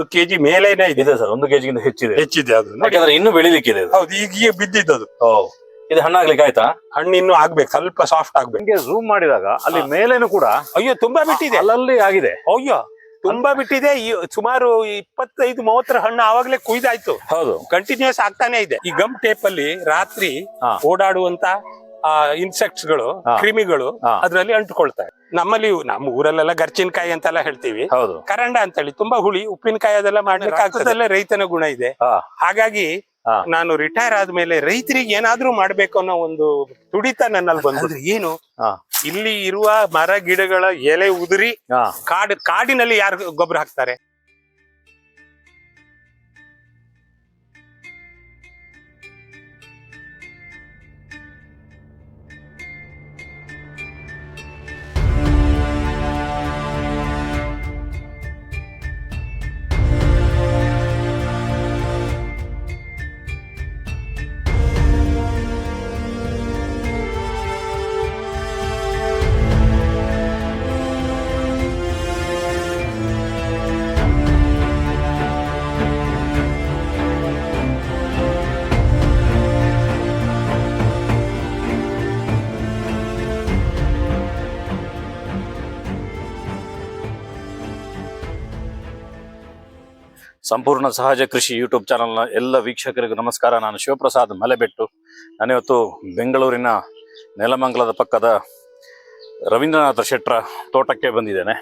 ಒಂದು ಕೆಜಿ ಮೇಲೇನೆ ಇದೆ ಇದೆ ಸರ್ ಒಂದು ಕೆಜಿಗಿಂತ ಹೆಚ್ಚಿದೆ. ಹೆಚ್ಚಿದೆ ಅದು. ನೋಡಿ ಯಾಕಂದ್ರೆ ಇನ್ನು ಬೆಳಿಲಿಕ್ಕಿದೆ ಇದು ಹೌದು ಈಗ ಈಗ ಅದು. ಓ ಇದು ಹಣ್ಣಾಗ್ಲಿಕ್ಕೆ ಆಯ್ತಾ? ಹಣ್ಣು ಇನ್ನು ಆಗ್ಬೇಕು ಸ್ವಲ್ಪ ಸಾಫ್ಟ್ ಆಗ್ಬೇಕು. ನಿಮ್ಗೆ ಝೂಮ್ ಮಾಡಿದಾಗ ಅಲ್ಲಿ ಮೇಲೇನು ಕೂಡ ಅಯ್ಯೋ ತುಂಬಾ ಬಿಟ್ಟಿದೆ. ಅಲ್ಲಲ್ಲಿ ಆಗಿದೆ. ಅಯ್ಯೋ ತುಂಬಾ ಬಿಟ್ಟಿದೆ. ಈ ಸುಮಾರು ಇಪ್ಪತ್ತೈದು ಮೂವತ್ತರ ಹಣ್ಣು ಆವಾಗ್ಲೇ ಕುಯ್ದಾಯ್ತು. ಹೌದು. ಕಂಟಿನ್ಯೂಸ್ ಆಗ್ತಾನೆ ಇದೆ. ಈ ಗಮ್ ಟೇಪ್ ಅಲ್ಲಿ ರಾತ್ರಿ ಹಾ. ಓಡಾಡುವಂತ ಆ ಇನ್ಸೆಕ್ಟ್ಸ್ಗಳು ಹಾ. ಕ್ರಿಮಿಗಳು ಹಾ. ಅದ್ರಲ್ಲಿ ಅಂಟ್ಕೊಳ್ತವೆ ನಮ್ಮಲ್ಲಿ ನಮ್ಮ ಊರಲ್ಲೆಲ್ಲ ಗರ್ಚಿನಕಾಯಿ ಅಂತೆಲ್ಲ ಹೇಳ್ತೀವಿ. ಹೌದು. ಕರಂಡ ಅಂತ ಹೇಳಿ ತುಂಬಾ ಹುಳಿ ಉಪ್ಪಿನಕಾಯಿ ಅದೆಲ್ಲ ಮಾಡ್ಲಿಕ್ಕೆ ಆಗ್ತದಲ್ಲೇ ರೈತನ ಗುಣ ಇದೆ. ಹಾಗಾಗಿ ನಾನು ರಿಟೈರ್ ಆದ್ಮೇಲೆ ರೈತರಿಗೆ ಏನಾದ್ರೂ ಮಾಡ್ಬೇಕು ಅನ್ನೋ ಒಂದು ತುಡಿತ ನನ್ನಲ್ಲಿ ಬಂದ್ರೆ ಏನು? ಇಲ್ಲಿ ಇರುವ ಮರ ಗಿಡಗಳ ಎಲೆ ಉದುರಿ ಕಾಡು ಕಾಡಿನಲ್ಲಿ ಯಾರು ಗೊಬ್ಬರ ಹಾಕ್ತಾರೆ? ಸಂಪೂರ್ಣ ಸಹಜ ಕೃಷಿ ಯೂಟ್ಯೂಬ್ ಚಾನಲ್ನ ಎಲ್ಲ ವೀಕ್ಷಕರಿಗೂ ನಮಸ್ಕಾರ. ನಾನು ಶಿವಪ್ರಸಾದ್ ಮಲೆಬೆಟ್ಟು. ನಾನಿವತ್ತು ಬೆಂಗಳೂರಿನ ನೆಲಮಂಗಲದ ಪಕ್ಕದ ರವೀಂದ್ರನಾಥ ಶೆಟ್ರ ತೋಟಕ್ಕೆ ಬಂದಿದ್ದೇನೆ.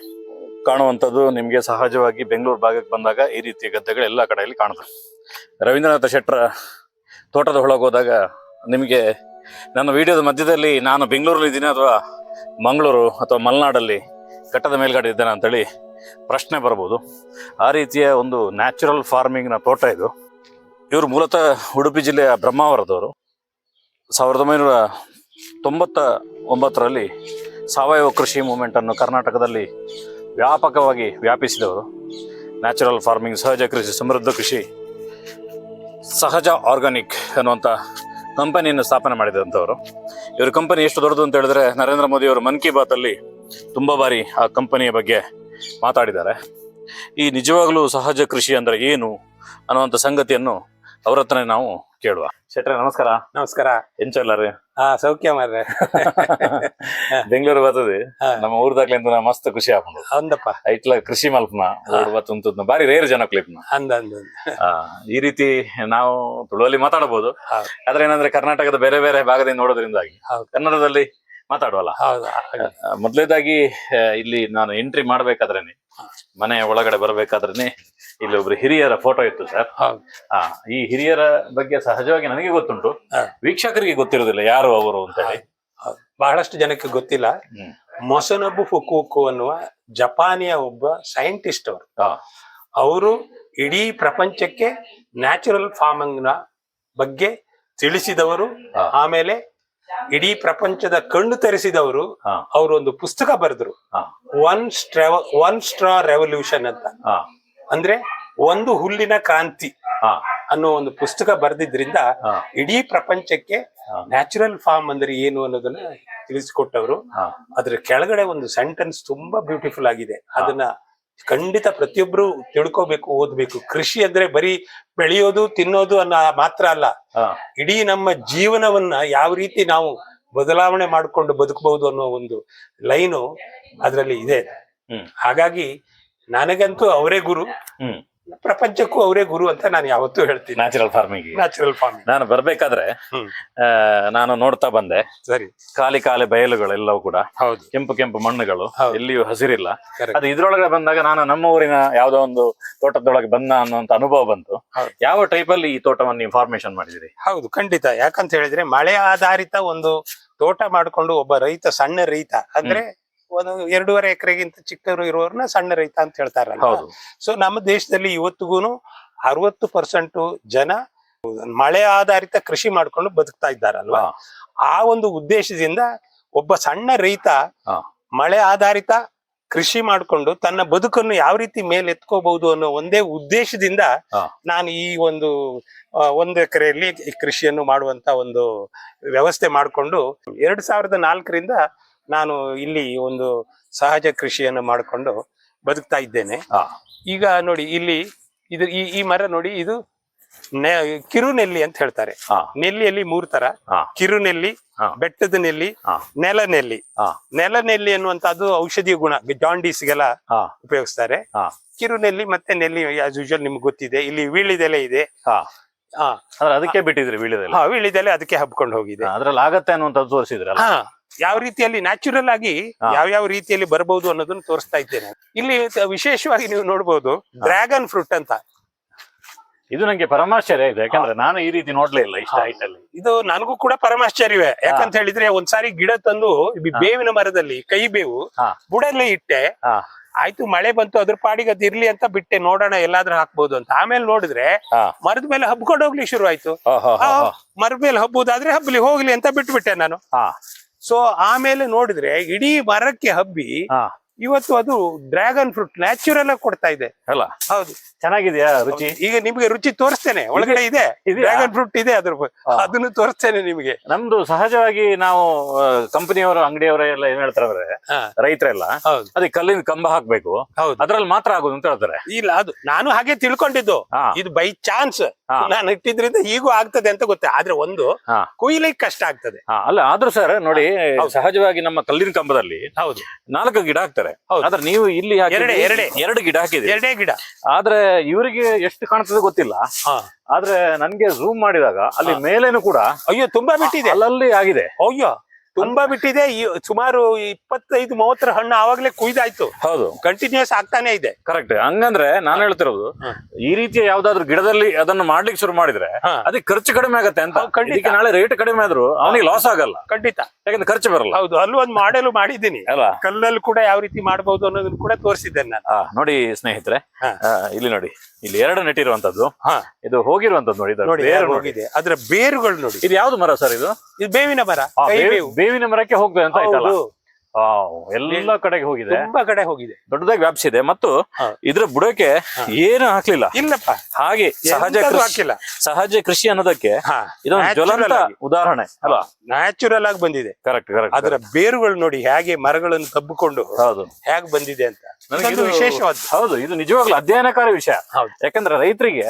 ಕಾಣುವಂಥದ್ದು ನಿಮಗೆ ಸಹಜವಾಗಿ ಬೆಂಗಳೂರು ಭಾಗಕ್ಕೆ ಬಂದಾಗ ಈ ರೀತಿಯ ಗದ್ದೆಗಳು ಎಲ್ಲ ಕಡೆಯಲ್ಲಿ ಕಾಣುತ್ತೆ ರವೀಂದ್ರನಾಥ ಶೆಟ್ರ ತೋಟದ ಒಳಗೆ ಹೋದಾಗ ನಿಮಗೆ ನನ್ನ ವಿಡಿಯೋದ ಮಧ್ಯದಲ್ಲಿ ನಾನು ಬೆಂಗಳೂರಲ್ಲಿ ಇದ್ದೀನಿ ಅಥವಾ ಮಂಗಳೂರು ಅಥವಾ ಮಲೆನಾಡಲ್ಲಿ ಕಟ್ಟದ ಮೇಲ್ಗಡೆ ಇದ್ದೇನೆ ಅಂತೇಳಿ ಪ್ರಶ್ನೆ ಬರ್ಬೋದು. ಆ ರೀತಿಯ ಒಂದು ನ್ಯಾಚುರಲ್ ಫಾರ್ಮಿಂಗ್ನ ತೋಟ ಇದು. ಇವರು ಮೂಲತಃ ಉಡುಪಿ ಜಿಲ್ಲೆಯ ಬ್ರಹ್ಮಾವರದವರು. ಸಾವಿರದ ಒಂಬೈನೂರ ತೊಂಬತ್ತ ಒಂಬತ್ತರಲ್ಲಿ ಸಾವಯವ ಕೃಷಿ ಮೂಮೆಂಟನ್ನು ಕರ್ನಾಟಕದಲ್ಲಿ ವ್ಯಾಪಕವಾಗಿ ವ್ಯಾಪಿಸಿದವರು. ನ್ಯಾಚುರಲ್ ಫಾರ್ಮಿಂಗ್ ಸಹಜ ಕೃಷಿ, ಸಮೃದ್ಧ ಕೃಷಿ, ಸಹಜ ಆರ್ಗಾನಿಕ್ ಅನ್ನುವಂಥ ಕಂಪನಿಯನ್ನು ಸ್ಥಾಪನೆ ಮಾಡಿದಂಥವರು. ಇವರ ಕಂಪನಿ ಎಷ್ಟು ದೊಡ್ಡದು ಅಂತ ಹೇಳಿದ್ರೆ ನರೇಂದ್ರ ಮೋದಿ ಅವರು ಮನ್ ಕಿ ಬಾತಲ್ಲಿ ತುಂಬ ಬಾರಿ ಆ ಕಂಪನಿಯ ಬಗ್ಗೆ ಮಾತಾಡಿದ್ದಾರೆ. ಈ ನಿಜವಾಗ್ಲೂ ಸಹಜ ಕೃಷಿ ಅಂದ್ರೆ ಏನು ಅನ್ನುವಂಥ ಸಂಗತಿಯನ್ನು ಅವ್ರ ಹತ್ರನೇ ನಾವು ಕೇಳುವ. ಶೆಟ್ರೆ ನಮಸ್ಕಾರ. ನಮಸ್ಕಾರ. ಎಂಚಲ್ಲರಿ ಹಾ ಸೌಖ್ಯ ಮಾರ್ರೆ. ಬೆಂಗಳೂರು ಬರ್ತದೆ. ನಮ್ಮ ಊರ್ದಾಗ್ಲಿಂದ ಮಸ್ತ್ ಖುಷಿ ಆಗ್ಬೋದು ಅಂದಪ್ಪ ಐಟ್ಲ ಕೃಷಿ ಮಲ್ಪನ ಬತ್ತುಂತದ್ನ ಬಾರಿ ರೇರ್ ಜನ ಕ್ಲಿಪ್ನ ಈ ರೀತಿ ನಾವು ತುಳುವಲ್ಲಿ ಮಾತಾಡಬಹುದು. ಹೌದು. ಆದ್ರೆ ಏನಂದ್ರೆ ಕರ್ನಾಟಕದ ಬೇರೆ ಬೇರೆ ಭಾಗದಿಂದ ನೋಡೋದ್ರಿಂದಾಗಿ ಕನ್ನಡದಲ್ಲಿ ಮಾತಾಡುವಲ್ಲ. ಮೊದಲೇದಾಗಿ ಇಲ್ಲಿ ನಾನು ಎಂಟ್ರಿ ಮಾಡ್ಬೇಕಾದ್ರೇನೆ ಮನೆಯ ಒಳಗಡೆ ಬರ್ಬೇಕಾದ್ರೇನೆ ಇಲ್ಲಿ ಒಬ್ರು ಹಿರಿಯರ ಫೋಟೋ ಇತ್ತು ಸರ್ ಹಾ ಆ ಈ ಹಿರಿಯರ ಬಗ್ಗೆ ಸಹಜವಾಗಿ ನನಗೆ ಗೊತ್ತುಂಟು. ವೀಕ್ಷಕರಿಗೆ ಗೊತ್ತಿರೋದಿಲ್ಲ ಯಾರು ಅವರು ಅಂತ ಹೇಳಿ. ಬಹಳಷ್ಟು ಜನಕ್ಕೆ ಗೊತ್ತಿಲ್ಲ. ಮೊಸನಬು ಫುಕುಕು ಅನ್ನುವ ಜಪಾನಿಯ ಒಬ್ಬ ಸೈಂಟಿಸ್ಟ್ ಅವರು. ಅವರು ಇಡೀ ಪ್ರಪಂಚಕ್ಕೆ ನ್ಯಾಚುರಲ್ ಫಾರ್ಮಿಂಗ್ನ ಬಗ್ಗೆ ತಿಳಿಸಿದವರು. ಆಮೇಲೆ ಇಡೀ ಪ್ರಪಂಚದ ಕಣ್ಣು ತರಿಸಿದವರು. ಅವರು ಒಂದು ಪುಸ್ತಕ ಬರೆದ್ರು. One straw one straw revolution ಅಂತ. ಅಂದ್ರೆ ಒಂದು ಹುಲ್ಲಿನ ಕ್ರಾಂತಿ ಅನ್ನೋ ಒಂದು ಪುಸ್ತಕ ಬರೆದಿದ್ರಿಂದ ಇಡೀ ಪ್ರಪಂಚಕ್ಕೆ ನ್ಯಾಚುರಲ್ ಫಾರ್ಮ್ ಅಂದ್ರೆ ಏನು ಅನ್ನೋದನ್ನ ತಿಳಿಸಿಕೊಟ್ಟವರು. ಅದ್ರ ಕೆಳಗಡೆ ಒಂದು ಸೆಂಟೆನ್ಸ್ ತುಂಬಾ ಬ್ಯೂಟಿಫುಲ್ ಆಗಿದೆ. ಅದನ್ನ ಖಂಡಿತ ಪ್ರತಿಯೊಬ್ರು ತಿಳ್ಕೋಬೇಕು ಓದ್ಬೇಕು. ಕೃಷಿ ಅಂದ್ರೆ ಬರೀ ಬೆಳೆಯೋದು ತಿನ್ನೋದು ಅನ್ನೋ ಮಾತ್ರ ಅಲ್ಲ. ಇಡೀ ನಮ್ಮ ಜೀವನವನ್ನ ಯಾವ ರೀತಿ ನಾವು ಬದಲಾವಣೆ ಮಾಡಿಕೊಂಡು ಬದುಕಬಹುದು ಅನ್ನೋ ಒಂದು ಲೈನು ಅದರಲ್ಲಿ ಇದೆ. ಹಾಗಾಗಿ ನನಗಂತೂ ಅವರೇ ಗುರು. ಪ್ರಪಂಚಕ್ಕೂ ಅವರೇ ಗುರು ಅಂತ ನಾನು ಯಾವತ್ತೂ ಹೇಳ್ತೀನಿ. ನ್ಯಾಚುರಲ್ ಫಾರ್ಮಿಂಗ್ ನ್ಯಾಚುರಲ್ ಫಾರ್ಮಿಂಗ್ ನಾನು ಬರ್ಬೇಕಾದ್ರೆ. ನಾನು ನೋಡ್ತಾ ಬಂದೆ. ಸರಿ. ಖಾಲಿ ಖಾಲಿ ಬಯಲುಗಳೆಲ್ಲವೂ ಕೂಡ. ಹೌದು. ಕೆಂಪು ಕೆಂಪು ಮಣ್ಣುಗಳು. ಎಲ್ಲಿಯೂ ಹಸಿರಿಲ್ಲ. ಅದು ಇದ್ರೊಳಗೆ ಬಂದಾಗ ನಾನು ನಮ್ಮ ಊರಿನ ಯಾವ್ದೋ ಒಂದು ತೋಟದೊಳಗೆ ಬಂದ ಅನ್ನುವಂತ ಅನುಭವ ಬಂತು. ಯಾವ ಟೈಪ್ ಅಲ್ಲಿ ಈ ತೋಟವನ್ನು ನೀವು ಫಾರ್ಮೇಶನ್ ಮಾಡಿದಿರಿ? ಹೌದು ಖಂಡಿತ. ಯಾಕಂತ ಹೇಳಿದ್ರೆ ಮಳೆ ಆಧಾರಿತ ಒಂದು ತೋಟ ಮಾಡಿಕೊಂಡು ಒಬ್ಬ ರೈತ ಸಣ್ಣ ರೈತ ಅಂದ್ರೆ ಒಂದು ಎರಡೂವರೆ ಎಕರೆಗಿಂತ ಚಿಕ್ಕವರು ಇರುವವ್ರನ್ನ ಸಣ್ಣ ರೈತ ಅಂತ ಹೇಳ್ತಾರಲ್ಲ ಸೊ ನಮ್ಮ ದೇಶದಲ್ಲಿ ಇವತ್ತಿಗೂನು ಅರವತ್ತು ಪರ್ಸೆಂಟ್ ಜನ ಮಳೆ ಆಧಾರಿತ ಕೃಷಿ ಮಾಡ್ಕೊಂಡು ಬದುಕ್ತಾ ಇದ್ದಾರಲ್ವಾ. ಆ ಒಂದು ಉದ್ದೇಶದಿಂದ ಒಬ್ಬ ಸಣ್ಣ ರೈತ ಮಳೆ ಆಧಾರಿತ ಕೃಷಿ ಮಾಡಿಕೊಂಡು ತನ್ನ ಬದುಕನ್ನು ಯಾವ ರೀತಿ ಮೇಲೆ ಎತ್ಕೋಬಹುದು ಅನ್ನೋ ಒಂದೇ ಉದ್ದೇಶದಿಂದ. ನಾನು ಈ ಒಂದು ಒಂದು ಎಕರೆಯಲ್ಲಿ ಈ ಕೃಷಿಯನ್ನು ಮಾಡುವಂತ ಒಂದು ವ್ಯವಸ್ಥೆ ಮಾಡಿಕೊಂಡು ಎರಡ್ ಸಾವಿರದ ನಾಲ್ಕರಿಂದ ನಾನು ಇಲ್ಲಿ ಒಂದು ಸಹಜ ಕೃಷಿಯನ್ನು ಮಾಡಿಕೊಂಡು ಬದುಕ್ತಾ ಇದ್ದೇನೆ. ಹಾ. ಈಗ ನೋಡಿ ಇಲ್ಲಿ ಇದು ಈ ಈ ಮರ ನೋಡಿ ಇದು ನೆ- ಕಿರುನೆಲ್ಲಿ ಅಂತ ಹೇಳ್ತಾರೆ. ನೆಲ್ಲಿಯಲ್ಲಿ ಮೂರ್ ತರ. ಕಿರುನೆಲ್ಲಿ. ಬೆಟ್ಟದ ನೆಲ್ಲಿ. ನೆಲನೆಲ್ಲಿ. ನೆಲನೆಲ್ಲಿ ಅನ್ನುವಂತದ್ದು ಔಷಧೀಯ ಗುಣ ಜಾಂಡೀಸ್ಗೆಲ್ಲ ಉಪಯೋಗಿಸ್ತಾರೆ. ಕಿರು ಕಿರುನೆಲ್ಲಿ ಮತ್ತೆ ನೆಲ್ಲಿ ಆಸ್ ಯೂಶಲ್ ನಿಮ್ಗೆ ಗೊತ್ತಿದೆ. ಇಲ್ಲಿ ವೀಳಿದೆಲೆ ಇದೆ. ಅದಕ್ಕೆ ಬಿಟ್ಟಿದ್ರೆ ವೀಳಿದೆಲೆ ಹಾ ವೀಳಿದೆಲೆ ಅದಕ್ಕೆ ಹಬ್ಕೊಂಡು ಹೋಗಿದೆ. ಅದ್ರಲ್ಲಿ ಆಗತ್ತೆ ಅನ್ನುವಂಥದ್ದು ತೋರಿಸಿದ್ರಲ್ಲ? ಹಾ. ಯಾವ ರೀತಿಯಲ್ಲಿ ನ್ಯಾಚುರಲ್ ಆಗಿ. ಯಾವ ಯಾವ ರೀತಿಯಲ್ಲಿ ಬರಬಹುದು ಅನ್ನೋದನ್ನ ತೋರಿಸ್ತಾ ಇದ್ದೇನೆ. ಇಲ್ಲಿ ವಿಶೇಷವಾಗಿ ನೀವು ನೋಡಬಹುದು ಡ್ರ್ಯಾಗನ್ ಫ್ರೂಟ್ ಅಂತ. ಇದು ನಂಗೆ ಪರಮಾಶ್ಚರ್ಯ ಇದೆ. ಯಾಕಂದ್ರೆ ನಾನು ಈ ರೀತಿ ನೋಡ್ಲೇ ಇಲ್ಲ ಇಷ್ಟ ಆಯ್ತಲ್ಲಿ. ಇದು ನನಗೂ ಕೂಡ ಪರಮಾಶ್ಚರ್ಯವೇ. ಯಾಕಂತ ಹೇಳಿದ್ರೆ ಒಂದ್ಸಾರಿ ಗಿಡ ತಂದು ಬೇವಿನ ಮರದಲ್ಲಿ ಕೈ ಬೇವು ಬುಡಲ್ಲಿ ಇಟ್ಟೆ. ಆಯ್ತು ಮಳೆ ಬಂತು ಅದ್ರ ಪಾಡಿಗೆ ಅದ್ ಇರ್ಲಿ ಅಂತ ಬಿಟ್ಟೆ. ನೋಡೋಣ ಎಲ್ಲಾದ್ರೂ ಹಾಕ್ಬಹುದು ಅಂತ. ಆಮೇಲೆ ನೋಡಿದ್ರೆ. ಮರದ ಮೇಲೆ ಹಬ್ಕೊಂಡು ಹೋಗ್ಲಿಕ್ಕೆ ಶುರು ಆಯ್ತು. ಮರದ ಮೇಲೆ ಹಬ್ಬುದಾದ್ರೆ ಹಬ್ಬಲಿ ಹೋಗ್ಲಿ ಅಂತ ಬಿಟ್ಬಿಟ್ಟೆ ನಾನು. ಸೊ ಆಮೇಲೆ ನೋಡಿದ್ರೆ ಇಡೀ ಮರಕ್ಕೆ ಹಬ್ಬಿ. ಇವತ್ತು ಅದು ಡ್ರ್ಯಾಗನ್ ಫ್ರೂಟ್ ನ್ಯಾಚುರಲ್ ಆಗಿ ಕೊಡ್ತಾ ಇದೆ. ಅಲ್ಲ? ಹೌದು. ಚೆನ್ನಾಗಿದೆಯಾ ರುಚಿ? ಈಗ ನಿಮ್ಗೆ ರುಚಿ ತೋರಿಸ್ತೇನೆ. ಒಳಗಡೆ ಇದೆ? ಡ್ರ್ಯಾಗನ್ ಫ್ರೂಟ್ ಇದೆ ಅದ್ರ ಅದನ್ನು ತೋರಿಸ್ತೇನೆ ನಿಮಗೆ. ನಮ್ದು ಸಹಜವಾಗಿ ನಾವು ಕಂಪನಿಯವರು ಅಂಗಡಿಯವರ ಎಲ್ಲ ಏನ್ ಹೇಳ್ತಾರೆ. ರೈತರೆಲ್ಲ ಅದಕ್ಕೆ ಕಲ್ಲಿನ ಕಂಬ ಹಾಕ್ಬೇಕು. ಹೌದು. ಅದ್ರಲ್ಲಿ ಮಾತ್ರ ಆಗುದು ಅಂತ ಹೇಳ್ತಾರೆ. ಇಲ್ಲ ಅದು ನಾನು ಹಾಗೆ ತಿಳ್ಕೊಂಡಿದ್ದು. ಇದು ಬೈ ಚಾನ್ಸ್. ನಾನು ಇಟ್ಟಿದ್ರಿಂದ ಈಗೂ ಆಗ್ತದೆ ಅಂತ ಗೊತ್ತೆ. ಆದ್ರೆ ಒಂದು ಹಾ. ಕಷ್ಟ ಆಗ್ತದೆ. ಅಲ್ಲ ಆದ್ರೂ ಸರ್ ನೋಡಿ ಸಹಜವಾಗಿ ನಮ್ಮ ಕಲ್ಲಿನ ಕಂಬದಲ್ಲಿ ಹೌದು. ನಾಲ್ಕು ಗಿಡ ಹಾಕ್ತಾರೆ ಆದ್ರೆ ನೀವು ಇಲ್ಲಿ ಎರಡೇ, ಎರಡೇ. ಎರಡು ಗಿಡ ಹಾಕಿದೆ ಎರಡೇ ಗಿಡ. ಆದ್ರೆ ಇವರಿಗೆ ಎಷ್ಟು ಕಾಣ್ತದೆ ಗೊತ್ತಿಲ್ಲ. ಆದ್ರೆ ನನ್ಗೆ ಝೂಮ್ ಮಾಡಿದಾಗ ಅಲ್ಲಿ. ಮೇಲೇನು ಕೂಡ ಅಯ್ಯೋ ತುಂಬಾ ಬಿಟ್ಟಿದೆ. ಅಲ್ಲಲ್ಲಿ ಆಗಿದೆ. ಅಯ್ಯೋ. ತುಂಬಾ ಬಿಟ್ಟಿದೆ. ಸುಮಾರು ಇಪ್ಪತ್ತೈದು ಮೂವತ್ತರ ಹಣ್ಣು ಆವಾಗ್ಲೇ ಕುಯ್ದಾಯ್ತು. ಹೌದು. ಕಂಟಿನ್ಯೂಸ್ ಆಗ್ತಾನೆ ಇದೆ. ಕರೆಕ್ಟ್ ಹಂಗಂದ್ರೆ ನಾನು ಹೇಳ್ತಿರೋದು ಈ ರೀತಿಯ ಯಾವ್ದಾದ್ರು ಗಿಡದಲ್ಲಿ ಅದನ್ನು ಮಾಡ್ಲಿಕ್ಕೆ ಶುರು ಮಾಡಿದ್ರೆ. ಅದಕ್ಕೆ ಖರ್ಚು ಕಡಿಮೆ ಆಗತ್ತೆ ಅಂತ. ಖಂಡಿತ. ನಾಳೆ ರೇಟ್ ಕಡಿಮೆ ಆದ್ರೂ ಅವನಿಗೆ ಲಾಸ್ ಆಗಲ್ಲ. ಖಂಡಿತ. ಯಾಕಂದ್ರೆ ಖರ್ಚು ಬರಲ್ಲ. ಹೌದು ಅಲ್ಲೂ ಒಂದು ಮಾಡೆಲು ಮಾಡಿದ್ದೀನಿ. ಅಲ್ಲ ಕಲ್ಲಲ್ಲಿ ಕೂಡ ಯಾವ ರೀತಿ ಮಾಡಬಹುದು ಅನ್ನೋದನ್ನ ಕೂಡ ತೋರಿಸಿದ್ದೇನೆ ನಾನು. ನೋಡಿ ಸ್ನೇಹಿತರೆ. ಇಲ್ಲಿ ನೋಡಿ. ಇಲ್ಲಿ ಎರಡು ನೆಟ್ಟಿರುವಂತದ್ದು. ಹಾ. ಇದು ಹೋಗಿರುವಂತದ್ದು ನೋಡಿ ಇದರ ನೋಡಿ ಬೇರು ನೋಡಿ. ಹೋಗಿದೆ. ಅದರ ಬೇರುಗಳು ನೋಡಿ. ಇದು ಯಾವ್ದು ಮರ ಸರ್ ಇದು? ಇದು ಬೇವಿನ ಮರ. ಆ, ಬೇವು- ಬೇವಿನ ಮರಕ್ಕೆ ಹೋಗ್ತದೆ ಅಂತ ಆಯ್ತಲ್ಲ? ಹೌದು. ಎಲ್ಲ ಕಡೆಗೆ ಹೋಗಿದೆ. ತುಂಬಾ ಕಡೆ ಹೋಗಿದೆ. ದೊಡ್ಡದಾಗಿ ವ್ಯಾಪಿಸಿದೆ. ಮತ್ತು ಇದ್ರ ಬುಡಕ್ಕೆ. ಏನು ಹಾಕ್ಲಿಲ್ಲ. ಇಲ್ಲಪ್ಪ. ಹಾಗೆ ಸಹಜ ಹಾಕಿಲ್ಲ. ಸಹಜ ಕೃಷಿ ಅನ್ನೋದಕ್ಕೆ ಇದೊಂದು ಜ್ವಲಂತ ಉದಾಹರಣೆ ಅಲ್ವಾ? ನ್ಯಾಚುರಲ್ ಆಗಿ ಬಂದಿದೆ. ಕರೆಕ್ಟ್ ಕರೆಕ್ಟ್ ಅದರ ಬೇರುಗಳು ನೋಡಿ ಹೇಗೆ ಮರಗಳನ್ನು ತಬ್ಬಿಕೊಂಡು ಹೌದು. ಹೇಗೆ ಬಂದಿದೆ ಅಂತ. ನನಗೆ ಇದು- ವಿಶೇಷವಾದ ಹೌದು ಇದು ನಿಜವಾಗ್ಲೂ ಅಧ್ಯಯನಕಾರಿ ವಿಷಯ. ಹೌದು. ಯಾಕಂದ್ರೆ ರೈತರಿಗೆ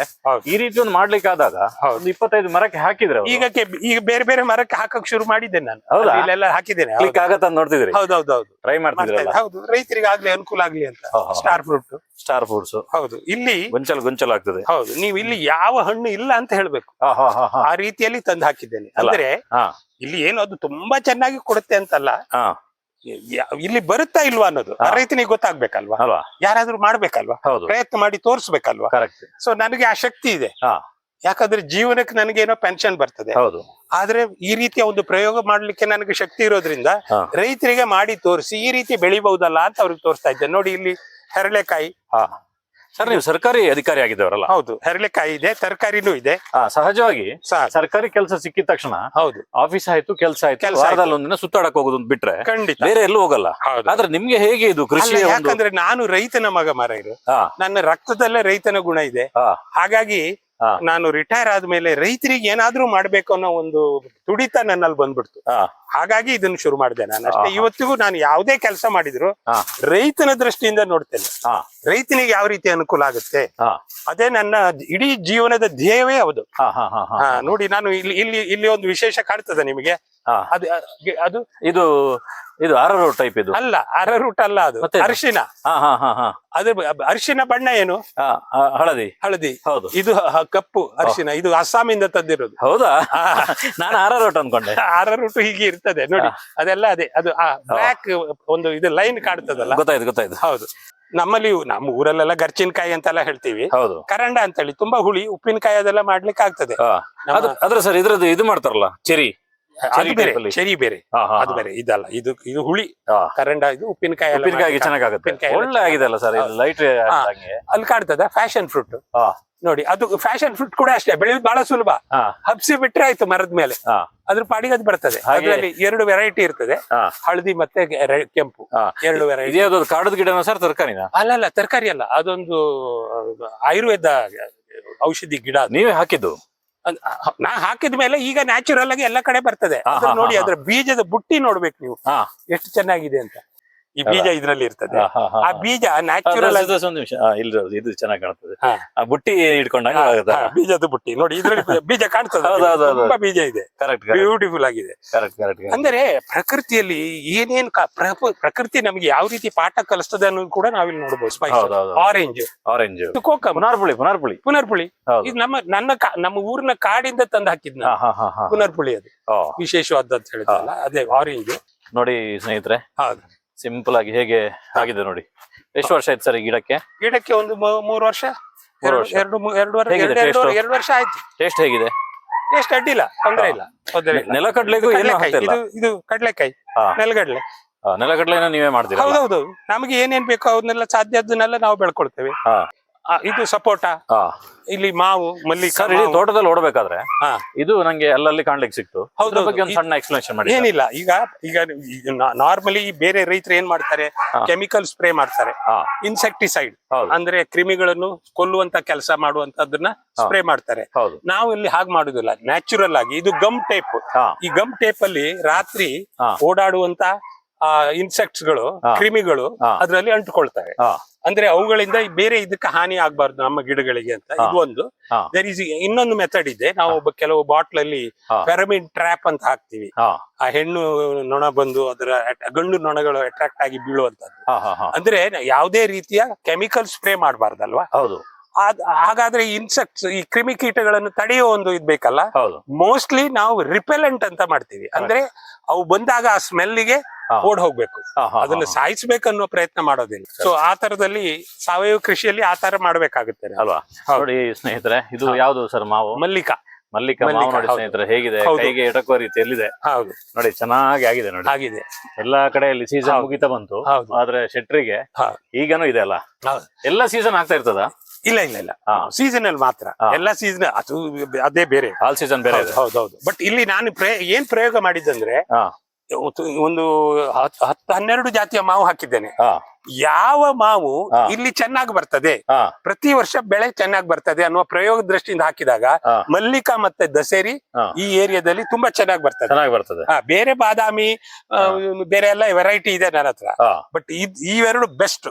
ಈ ರೀತಿ ಒಂದು ಮಾಡ್ಲಿಕ್ಕೆ ಆದಾಗ ಒಂದು ಇಪ್ಪತ್ತೈದು ಮರಕ್ಕೆ ಹಾಕಿದ್ರೆ ಈಗ ಈಗ ಬೇರೆ ಬೇರೆ ಮರಕ್ಕೆ ಹಾಕಕ್ ಶುರು ಮಾಡಿದ್ದೇನೆ ನಾನು. ಹೌದಾ? ಇಲ್ಲೆಲ್ಲ ಹಾಕಿದ್ದೇನೆ. ಆಗತ್ತ ನೋಡ್ತಿದ್ರಿ ಹೌದೌದೌದು. ಟ್ರೈ ಮಾಡ್ತಿದ್ರಲ್ಲ? ಹೌದು ರೈತರಿಗೆ ಆಗ್ಲಿ ಅನುಕೂಲ ಆಗ್ಲಿ ಅಂತ. ಹಾ, ಹಾ, ಹಾ. ಸ್ಟಾರ್ ಫ್ರೂಟ್ ಸ್ಟಾರ್ ಫ್ರೂಟ್ಸ್ ಹೌದು ಇಲ್ಲಿ ಗೊಂಚಲ ಗೊಂಚಲ ಆಗ್ತದೆ. ಹೌದು ನೀವು ಇಲ್ಲಿ ಯಾವ ಹಣ್ಣು ಇಲ್ಲ ಅಂತ ಹೇಳ್ಬೇಕು. ಹಾ, ಹಾ, ಹಾ, ಹಾ. ಆ ರೀತಿಯಲ್ಲಿ ತಂದು ಹಾಕಿದ್ದೇನೆ. ಅಲ್ಲ. ಅಂದ್ರೆ ಹಾ, ಇಲ್ಲಿ ಏನು ಅದು ತುಂಬಾ ಚೆನ್ನಾಗಿ ಕೊಡುತ್ತೆ ಅಂತಲ್ಲ ಹಾ, ಯ- ಇಲ್ಲಿ ಬರುತ್ತಾ ಇಲ್ವಾ ಅನ್ನೋದು ಆ ಹಾ. ರೈತನಿಗೆ ಗೊತ್ತಾಗ್ಬೇಕಲ್ವಾ? ಅಲ್ವಾ? ಯಾರಾದ್ರೂ ಮಾಡ್ಬೇಕಲ್ವಾ? ಹೌದು. ಪ್ರಯತ್ನ ಮಾಡಿ ತೋರಿಸ್ಬೇಕಲ್ವಾ? ಕರೆಕ್ಟ್ ಸೊ ನನಗೆ ಆ ಶಕ್ತಿ ಇದೆ. ಹಾ. ಯಾಕಂದ್ರೆ ಜೀವನಕ್ಕೆ ನನಗೇನೋ ಪೆನ್ಷನ್ ಬರ್ತದೆ. ಹೌದು. ಆದ್ರೆ ಈ ರೀತಿಯ ಒಂದು ಪ್ರಯೋಗ ಮಾಡ್ಲಿಕ್ಕೆ ನನಗೆ ಶಕ್ತಿ ಇರೋದ್ರಿಂದ ರೈತರಿಗೆ ಮಾಡಿ ತೋರಿಸಿ ಈ ರೀತಿ ಬೆಳಿಬಹುದಲ್ಲ ಅಂತ ಅವ್ರಿಗೆ ತೋರಿಸ್ತಾ ಇದ್ದೆ. ನೋಡಿ ಇಲ್ಲಿ ಹೆರಳೆಕಾಯಿ. ಸರ್ ನೀವು ಸರ್ಕಾರಿ ಅಧಿಕಾರಿ ಆಗಿದ್ದವರಲ್ಲ? ಹೌದು ಹೆರಳೆಕಾಯಿ ಇದೆ ತರಕಾರಿನೂ ಇದೆ. ಸಹಜವಾಗಿ ಸರ್ಕಾರಿ ಕೆಲಸ ಸಿಕ್ಕಿದ ತಕ್ಷಣ ಹೌದು. ಆಫೀಸ್ ಆಯ್ತು ಕೆಲಸ ಆಯ್ತು ವಾರದಲ್ಲಿ ಒಂದಿನ ಸುತ್ತಾಡಕ್ ಹೋಗೋದು ಅಂತ ಬಿಟ್ರೆ ಖಂಡಿತ. ಬೇರೆ ಎಲ್ಲೂ ಹೋಗಲ್ಲ. ಆದ್ರೆ ನಿಮ್ಗೆ ಹೇಗೆ ಇದು ಕೃಷಿ ಯಾಕಂದ್ರೆ ನಾನು ರೈತನ ಮಗ ಮರ ಇರು ನನ್ನ ರಕ್ತದಲ್ಲೇ ರೈತನ ಗುಣ ಇದೆ. ಹಾಗಾಗಿ. ನಾನು ರಿಟೈರ್ ಆದ್ಮೇಲೆ ರೈತರಿಗೆ ಏನಾದ್ರೂ ಮಾಡ್ಬೇಕು ಅನ್ನೋ ಒಂದು ತುಡಿತ ನನ್ನಲ್ಲಿ ಬಂದ್ಬಿಡ್ತು. ಹಾಗಾಗಿ ಇದನ್ನ ಶುರು ಮಾಡಿದೆ ನಾನು. ಅಷ್ಟೇ ಇವತ್ತಿಗೂ ನಾನು ಯಾವುದೇ ಕೆಲಸ ಮಾಡಿದ್ರು ರೈತನ ದೃಷ್ಟಿಯಿಂದ ನೋಡ್ತೇನೆ. ರೈತನಿಗೆ ಯಾವ ರೀತಿ ಅನುಕೂಲ ಆಗುತ್ತೆ? ಅದೇ ನನ್ನ ಇಡೀ ಜೀವನದ ಧ್ಯೇಯವೇ ಹೌದು ಹಾ ಹಾ ಹಾ ಹಾ ಹಾ ನೋಡಿ ನಾನು ಇಲ್ಲಿ ಇಲ್ಲಿ ಇಲ್ಲಿ ಒಂದು ವಿಶೇಷ ಕಾಣ್ತದೆ ನಿಮಗೆ. ಅದು ಅದು ಇದು ಇದು ಅರರೂಟ್ ಟೈಪ್ ಇದು. ಅಲ್ಲ ಅರರೂಟ್ ಅಲ್ಲ ಅದು? ಅರಿಶಿನ. ಹಾ ಹಾ ಹಾ ಹಾ. ಅದು ಅರಿಶಿನ ಬಣ್ಣ ಏನು? ಹಳದಿ. ಹಳದಿ. ಹೌದು. ಇದು ಕಪ್ಪು ಅರಿಶಿನ ಇದು ಅಸ್ಸಾಮಿಂದ ತಂದಿರೋದು. ಹೌದಾ? ನಾನು ಅರರೂಟ್ ಅನ್ಕೊಂಡೆ. ಅರರೂಟ್ ಹೀಗೆ ಇರ್ತದೆ ನೋಡಿ. ಅದೆಲ್ಲ ಅದೇ ಅದು ಬ್ಲಾಕ್ ಒಂದು ಇದು ಲೈನ್ ಕಾಣ್ತದಲ್ಲ? ಗೊತ್ತಾಯ್ತು ಗೊತ್ತಾಯ್ತು. ಹೌದು. ನಮ್ಮಲ್ಲಿ ನಮ್ಮ ಊರಲ್ಲೆಲ್ಲ ಗರ್ಚಿನಕಾಯಿ ಅಂತೆಲ್ಲ ಹೇಳ್ತೀವಿ ಹೌದು ಕರಂಡ ಅಂತ ಹೇಳಿ ತುಂಬಾ ಹುಳಿ ಉಪ್ಪಿನಕಾಯಿ ಅದೆಲ್ಲ ಮಾಡ್ಲಿಕ್ಕೆ ಆಗ್ತದೆ ಹಾ. ನಮ್ಮ- ಅದ್ರ ಅದ್ರ ಸರ್ ಇದ್ರದ್ದು ಇದು ಮಾಡ್ತಾರಲ್ಲ ಚೆರಿ ಅದು ಚೆರಿ ಬೇರೆ type ಅಲ್ಲಿ. ಚೆರಿ ಬೇರೆ ಹಾ, ಹಾ, ಅದು ಹಾ. ಬೇರೆ ಇದಲ್ಲ ಇದು ಇದು ಹುಳಿ ಹಾ. ಕರಂಡ ಇದು ಉಪ್ಪಿನಕಾಯಿ ಎಲ್ಲ ಉಪ್ಪಿನಕಾಯಿ ಮಾಡ್ಲಿಕ್ಕೆ ಚೆನ್ನಾಗಾಗುತ್ತೆ ಉಪ್ಪಿನಕಾಯಿ ಎಲ್ಲ ಒಳ್ಳೆ ಆಗಿದೆ ಅಲ್ಲ ಸರ್ ಇದು ಲೈಟ್ ಹಾ. ಅಲ್ಲಿ ಕಾಣ್ತದ ಫ್ಯಾಷನ್ ಫ್ರೂಟ್ ಹಾ. ನೋಡಿ ಅದು ಫ್ಯಾಷನ್ ಫ್ರೂಟ್ ಕೂಡ ಅಷ್ಟೇ ಬೆಳೆಯೋದು ಬಹಳ ಸುಲಭ. ಹಬ್ಸಿ ಬಿಟ್ರೆ ಆಯ್ತು ಮರದ ಮೇಲೆ. ಅದ್ರ ಪಾಡಿಗೆ ಅದು ಬರ್ತದೆ ಅದರಲ್ಲಿ ಎರಡು ವೆರೈಟಿ ಇರ್ತದೆ. ಹಳದಿ ಮತ್ತೆ ಕೆಂಪು. ಎರಡು ವೆರೈಟಿ ಕಾಡದ ಗಿಡನ ಸರ್ ತರಕಾರಿನ? ಅಲ್ಲ ತರಕಾರಿ ಅಲ್ಲ. ಅದೊಂದು ಆಯುರ್ವೇದ ಔಷಧಿ ಗಿಡ. ನೀವೇ ಹಾಕಿದ್ದು? ನಾ ಹಾಕಿದ ಮೇಲೆ ಈಗ ನ್ಯಾಚುರಲ್ ಆಗಿ ಎಲ್ಲ ಕಡೆ ಬರ್ತದೆ. ನೋಡಿ ಅದ್ರ ಬೀಜದ ಬುಟ್ಟಿ ನೋಡ್ಬೇಕು ನೀವು. ಎಷ್ಟು ಚೆನ್ನಾಗಿದೆ ಅಂತ. ಈ ಬೀಜ ಇದ್ರಲ್ಲಿ ಇರ್ತದೆ. ಆ ಬೀಜ ನ್ಯಾಚುರಲ್ ಒಂದು ನಿಮಿಷ. ಇಲ್ಲಿ ಇದು ಚೆನ್ನಾಗಿ ಕಾಣ್ತದೆ. ಆ ಬುಟ್ಟಿ ಇಟ್ಕೊಂಡಾಗ ಬೀಜದ ಬುಟ್ಟಿ. ನೋಡಿ ಇದ್ರಲ್ಲಿ ಬೀಜ ಕಾಣ್ತದೆ. ತುಂಬಾ ಬೀಜ ಇದೆ. ಕರೆಕ್ಟ್ ಬ್ಯೂಟಿಫುಲ್ ಆಗಿದೆ. ಕರೆಕ್ಟ್ ಕರೆಕ್ಟ್ ಅಂದ್ರೆ ಪ್ರಕೃತಿಯಲ್ಲಿ ಏನೇನ್ ಪ್ರಕೃತಿ ನಮಗೆ ಯಾವ ರೀತಿ ಪಾಠ ಕಲಿಸ್ತದೆ ಅನ್ನೋದು ಕೂಡ ನಾವಿಲ್ಲಿ ನೋಡಬಹುದು ಸ್ಪೈಸ್. ಆರೆಂಜ್ ಆರೆಂಜ್ ಕೋಕ ಪುನರ್ಪುಳಿ ಪುನರ್ಪುಳಿ. ಪುನರ್ಪುಳಿ. ಇದು ನಮ್ಮ ನನ್ನ ನಮ್ಮ ಊರಿನ ಕಾಡಿಂದ ತಂದು ಹಾಕಿದ್ನ. ಪುನರ್ಪುಳಿ ಅದು. ವಿಶೇಷವಾದ ಅಂತ ಹೇಳಿದ್ರಲ್ಲ ಅದೇ ಆರೆಂಜ್ ನೋಡಿ ಸ್ನೇಹಿತರೆ. ಹೌದು. ಸಿಂಪಲ್ ಆಗಿ ಹೇಗೆ ಆಗಿದೆ ನೋಡಿ. ಎಷ್ಟು ವರ್ಷ ಆಯ್ತು ಸರ್ ಈ ಗಿಡಕ್ಕೆ? ಗಿಡಕ್ಕೆ ಒಂದು ಮೂರು ವರ್ಷ? ಮೂರು ಎರಡು ವರ್ಷ. ಎರಡು ಮೂ- ಎರಡು ವರ್ಷ ಹೇಗಿದೆ ಎರಡು- ಎರಡು taste? ಎರಡು ವರ್ಷ ಆಯ್ತು. ಟೇಸ್ಟ್ ಹೇಗಿದೆ? ಎಷ್ಟು ಅಡ್ಡಿಲ್ಲ ತೊಂದರೆ ಇಲ್ಲ. ತೊಂದರೆ ಇಲ್ಲ. ಏನು ಕಡ್ಲೆಕಾಯಿ, ಹಾಕ್ತಿಲ್ಲ ಇದು ಇದು ಕಡ್ಲೆಕಾಯಿ. ಹಾ. ನೆಲಗಡ್ಲೆ. ನೆಲಗಡ್ಲೆನ ನೀವೇ ಮಾಡ್ತೀರಾ ಹೌದೌದು. ನಮಗೆ ಏನೇನ್ ಬೇಕೋ ಅದನ್ನೆಲ್ಲ ಸಾಧ್ಯ ಅದನ್ನೆಲ್ಲ ನಾವು ಬೆಳ್ಕೊಳ್ತೇವೆ. ಹಾ. ಆ, ಇದು ಸಪೋಟ ಇಲ್ಲಿ ಮಾವು ಮಲ್ಲಿಕ ಸರ್ ಇಡೀ ತೋಟದಲ್ಲಿ ಓಡಬೇಕಾದ್ರೆ ಹಾ. ಇದು ನಂಗೆ ಅಲ್ಲಲ್ಲಿ ಕಾಣ್ಲಿಕ್ಕೆ ಸಿಕ್ತು. ಹೌದು, ಬಗ್ಗೆ ಒಂದು ಸಣ್ಣ ಎಕ್ಸ್ಪ್ಲನೇಷನ್ ಮಾಡಿ ಏನಿಲ್ಲ. ಈಗ ಈಗ ನಾರ್ಮಲಿ ಬೇರೆ ರೈತರು ಏನ್ ಮಾಡ್ತಾರೆ? ಕೆಮಿಕಲ್ ಸ್ಪ್ರೇ ಮಾಡ್ತಾರೆ. ಹಾ. ಇನ್ಸೆಕ್ಟಿಸೈಡ್ ಹೌದು. ಅಂದ್ರೆ ಕ್ರಿಮಿಗಳನ್ನು ಕೊಲ್ಲುವಂತ ಕೆಲಸ ಮಾಡುವಂತದನ್ನ ಸ್ಪ್ರೇ ಮಾಡ್ತಾರೆ. ಹೌದು. ನಾವು ಇಲ್ಲಿ ಹಾಗೆ ಮಾಡುದಿಲ್ಲ. ನ್ಯಾಚುರಲ್ ಆಗಿ ಇದು ಗಮ್ ಟೇಪ್ ಹಾ. ಈ ಗಮ್ ಟೇಪ್ ಅಲ್ಲಿ ರಾತ್ರಿ ಹಾ. ಓಡಾಡುವಂತ ಇನ್ಸೆಕ್ಟ್ಸ್ಗಳು ಹಾ. ಕ್ರಿಮಿಗಳು ಹಾ. ಅದರಲ್ಲಿ ಅಂಟುಕೊಳ್ತವೆ. ಹಾ. ಅಂದ್ರೆ ಅವುಗಳಿಂದ ಬೇರೆ ಇದಕ್ಕೆ ಹಾನಿ ಆಗ್ಬಾರ್ದು ನಮ್ಮ ಗಿಡಗಳಿಗೆ ಅಂತ. ಇದು ಒಂದು. ದರ್ ಇಸ್ ಇನ್ನೊಂದು ಮೆಥಡ್ ಇದೆ. ನಾವು ಒಬ್ಬ ಕೆಲವು ಬಾಟ್ಲ್ ಅಲ್ಲಿ ಪೆರಮಿಡ್ ಟ್ರ್ಯಾಪ್ ಅಂತ ಹಾಕ್ತಿವಿ. ಆ ಹೆಣ್ಣು ನೊಣ ಬಂದು ಅದರ ಗಂಡು ನೊಣಗಳು ಅಟ್ರಾಕ್ಟ್ ಆಗಿ ಬೀಳುವಂತದ್ದು ಅಂದ್ರೆ ಯಾವುದೇ ರೀತಿಯ ಕೆಮಿಕಲ್ ಸ್ಪ್ರೇ ಮಾಡಬಾರ್ದಲ್ವಾ? ಹೌದು. ಹಾಗಾದ್ರೆ ಇನ್ಸೆಕ್ಟ್ಸ್ ಈ ಕ್ರಿಮಿಕೀಟಗಳನ್ನು ತಡೆಯೋ ಒಂದು ಇದ್ ಬೇಕಲ್ಲ? ಹೌದು. ಮೋಸ್ಟ್ಲಿ ನಾವು ರಿಪೆಲೆಂಟ್ ಅಂತ ಮಾಡ್ತೀವಿ. ಅಂದ್ರೆ ಅವು ಬಂದಾಗ ಆ ಸ್ಮೆಲ್ಗೆ ಹಾ. ಓಡ್ ಹೋಗ್ಬೇಕು. ಅದನ್ನ ಸಾಯಿಸ್ಬೇಕನ್ನೋ ಪ್ರಯತ್ನ ಮಾಡೋದಿಲ್ಲ. ಸೊ ಆ ತರದಲ್ಲಿ ಸಾವಯವ ಕೃಷಿಯಲ್ಲಿ ಆ ತರ ಮಾಡ್ಬೇಕಾಗುತ್ತೆ ಅಲ್ವಾ? ನೋಡಿ ಸ್ನೇಹಿತರೆ ಇದು. ಯಾವ್ದು ಸರ್ ಮಾವು? ಮಲ್ಲಿಕ. ಮಲ್ಲಿಕ ಮಾವು ನೋಡಿ. ಸ್ನೇಹಿತರೆ ಹೇಗಿದೆ? ಹೇಗೆ ಕೈಗೆ ಎಟಕುವ ರೀತಿಯಲ್ಲಿದೆ ಹೌದು. ನೋಡಿ ಚೆನ್ನಾಗಿ ಆಗಿದೆ ನೋಡಿ. ಆಗಿದೆ. ಎಲ್ಲಾ ಕಡೆಯಲ್ಲಿ ಸೀಸನ್ ಮುಗಿತ ಬಂತು. ಆದ್ರೆ ಶೆಟ್ರಿಗೆ. ಈಗನೂ ಇದೆ ಅಲ್ಲ? ಎಲ್ಲ ಸೀಸನ್ ಆಗ್ತಾ ಇರ್ತದ? ಇಲ್ಲ ಇಲ್ಲ ಇಲ್ಲ. ಸೀಸನ್ ಅಲ್ಲಿ ಮಾತ್ರ. ಎಲ್ಲ ಸೀಸನ್ ಅದು ಅದೇ ಬೇರೆ. ಆಲ್ ಸೀಸನ್ ಬೇರೆ ಹೌದೌದು ಬಟ್ ಇಲ್ಲಿ ನಾನು ಪ್ರಯ- ಏನ್ ಪ್ರಯೋಗ ಮಾಡಿದ್ದಂದ್ರೆ ಒಂದು- ಒಂದು ಹತ್- ಹತ್ತು ಹನ್ನೆರಡು ಜಾತಿಯ ಮಾವು ಹಾಕಿದ್ದೇನೆ. ಯಾವ ಮಾವು ಇಲ್ಲಿ ಚೆನ್ನಾಗಿ ಬರ್ತದೆ ಪ್ರತಿ ವರ್ಷ ಬೆಳೆ ಚೆನ್ನಾಗಿ ಬರ್ತದೆ ಅನ್ನುವ ಪ್ರಯೋಗ ದೃಷ್ಟಿಯಿಂದ ಹಾಕಿದಾಗ. ಮಲ್ಲಿಕಾ ಮತ್ತೆ ದಸೇರಿ ಈ ಏರಿಯಾದಲ್ಲಿ ತುಂಬಾ ಚೆನ್ನಾಗಿ ಬರ್ತದೆ. ಚೆನ್ನಾಗಿ ಬರ್ತದೆ. ಬೇರೆ ಬಾದಾಮಿ ಬೇರೆ ಎಲ್ಲ ವೆರೈಟಿ ಇದೆ ನನ್ನ ಹತ್ರ. ಬಟ್ ಇವೆರಡು ಬೆಸ್ಟ್